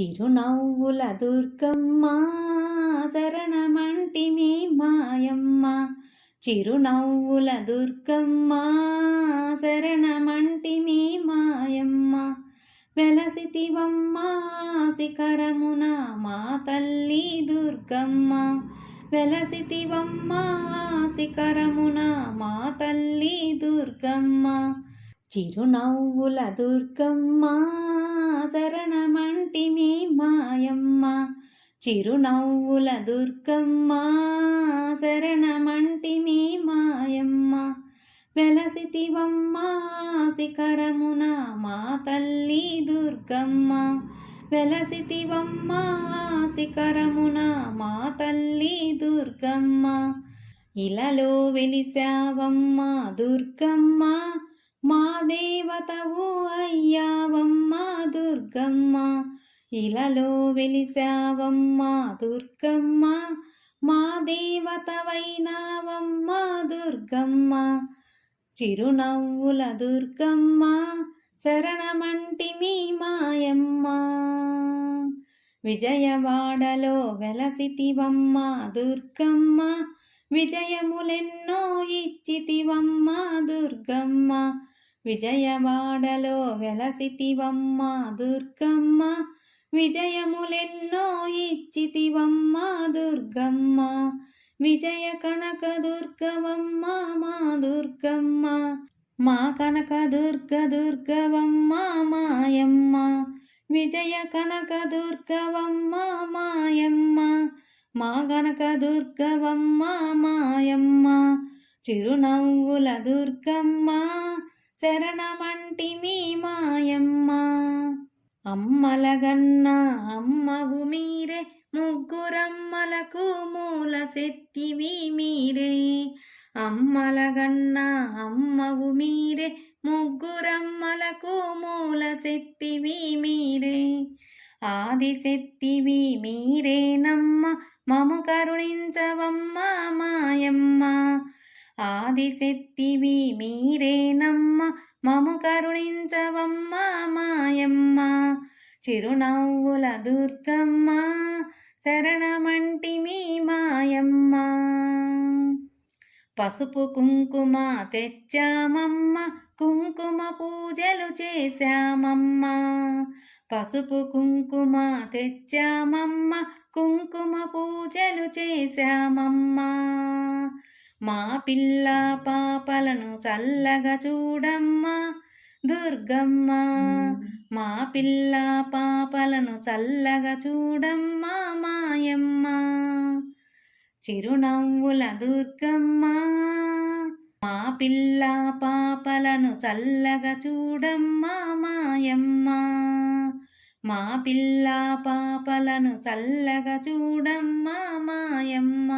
చిరునవ్వుల దుర్గమ్మ శరణమంటిమి మాయమ్మ. చిరునవ్వుల దుర్గమ్మ శరణమంటిమి మాయమ్మ. వెలసితివమ్మ శిఖరమున మా తల్లి దుర్గమ్మ. వెలసితివమ్మ శిఖరమున మా తల్లి దుర్గమ్మ. చిరునవ్వుల దుర్గమ్మ చిరునవ్వుల దుర్గమ్మ శరణమంటిమి మాయమ్మ. వెలసితివమ్మ శిఖరమున మా తల్లి దుర్గమ్మ. వెలసితివమ్మ శిఖరమున మా తల్లి దుర్గమ్మ. ఇలలో వెలిసావమ్మ దుర్గమ్మ మా దేవతవు అయ్యావమ్మ దుర్గమ్మ. ఇలలో వెలిసావమ్మ దుర్గమ్మ మా దేవతవైనావమ్మ దుర్గమ్మ. చిరునవ్వుల దుర్గమ్మ శరణమంటిమి మాయమ్మ. విజయవాడలో వెలసితివమ్మ దుర్గమ్మ విజయములెన్నో ఇచ్చితివమ్మ దుర్గమ్మ. విజయవాడలో వెలసితివమ్మ దుర్గమ్మ విజయములెన్నో ఇచ్చితివమ్మ దుర్గమ్మ. విజయ కనక దుర్గవమ్మ మా దుర్గమ్మ. మా కనక దుర్గ దుర్గవమ్మ మాయమ్మ. విజయ కనక దుర్గవమ్మ మాయమ్మ. మా కనక దుర్గవమ్మ మాయమ్మ. చిరునవ్వుల దుర్గమ్మ శరణమంటిమి మాయమ్మ. అమ్మలగన్న అమ్మవు మీరే ముగ్గురమ్మలకు మూల శక్తివి మీరే. అమ్మలగన్న అమ్మవు మీరే ముగ్గురమ్మలకు మూల శక్తివి మీరే. ఆదిశక్తివి మీరేనమ్మ మము కరుణించవమ్మ మాయమ్మ. ఆదిశక్తివి మీరేనమ్మ మము కరుణించవమ్మ మాయమ్మ. చిరునవ్వుల దుర్గమ్మ శరణమంటిమి మాయమ్మ. పసుపు కుంకుమ తెచ్చామమ్మ కుంకుమ పూజలు చేశామమ్మ. పసుపు కుంకుమ తెచ్చామమ్మ కుంకుమ పూజలు చేశామమ్మ. మా పిల్ల పాపలను చల్లగా చూడమ్మా దుర్గమ్మ మా పిల్ల పాపలను చల్లగా చూడమ్మ మాయమ్మ. చిరునవ్వుల దుర్గమ్మ మా పిల్ల పాపలను చల్లగా చూడమ్మ మాయమ్మ. మా పిల్ల పాపలను చల్లగా చూడమ్మ మాయమ్మ.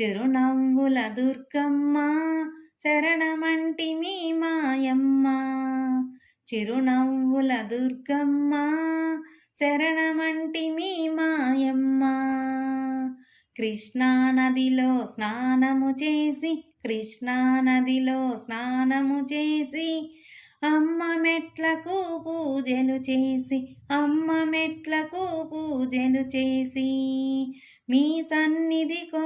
చిరునవ్వుల దుర్గమ్మ శరణమంటిమి మాయమ్మ చిరునవ్వుల దుర్గమ్మ శరణమంటిమి మాయమ్మ. కృష్ణానదిలో స్నానము చేసి కృష్ణానదిలో స్నానము చేసి అమ్మ మెట్లకు పూజలు చేసి అమ్మ మెట్లకు పూజలు చేసి మీ సన్నిధికొచ్చామమ్మా.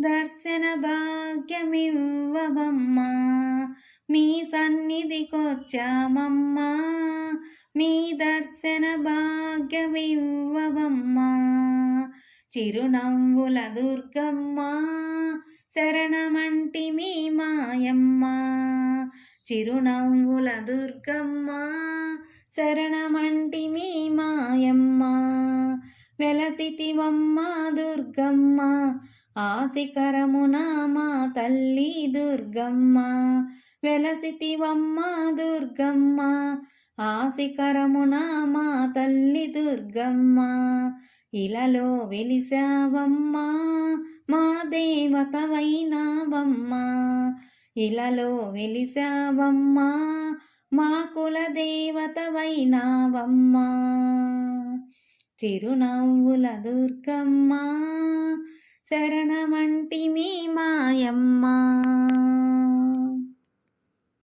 దర్శన భాగ్యమివ్వవమ్మా. మీ సన్నిధికొచ్చామమ్మా. మీ దర్శన భాగ్యమివ్వవమ్మా. చిరునవ్వుల దుర్గమ్మ శరణమంటిమి మాయమ్మ. చిరునవ్వుల దుర్గమ్మ శరణమంటిమి మాయమ్మ. వెలసితివమ్మ దుర్గమ్మ ఆశికరమున మా తల్లి దుర్గమ్మ వెలసితివమ్మ దుర్గమ్మ ఆశికరమున మా తల్లి దుర్గమ్మ ఇలలో వెలిసావమ్మా మా దేవతవైనావమ్మా ఇలలో వెలిసావమ్మా మా కుల దేవతవైనావమ్మా చిరునవ్వుల దుర్గమ్మ శరణమంటి మీ మాయమ్మ.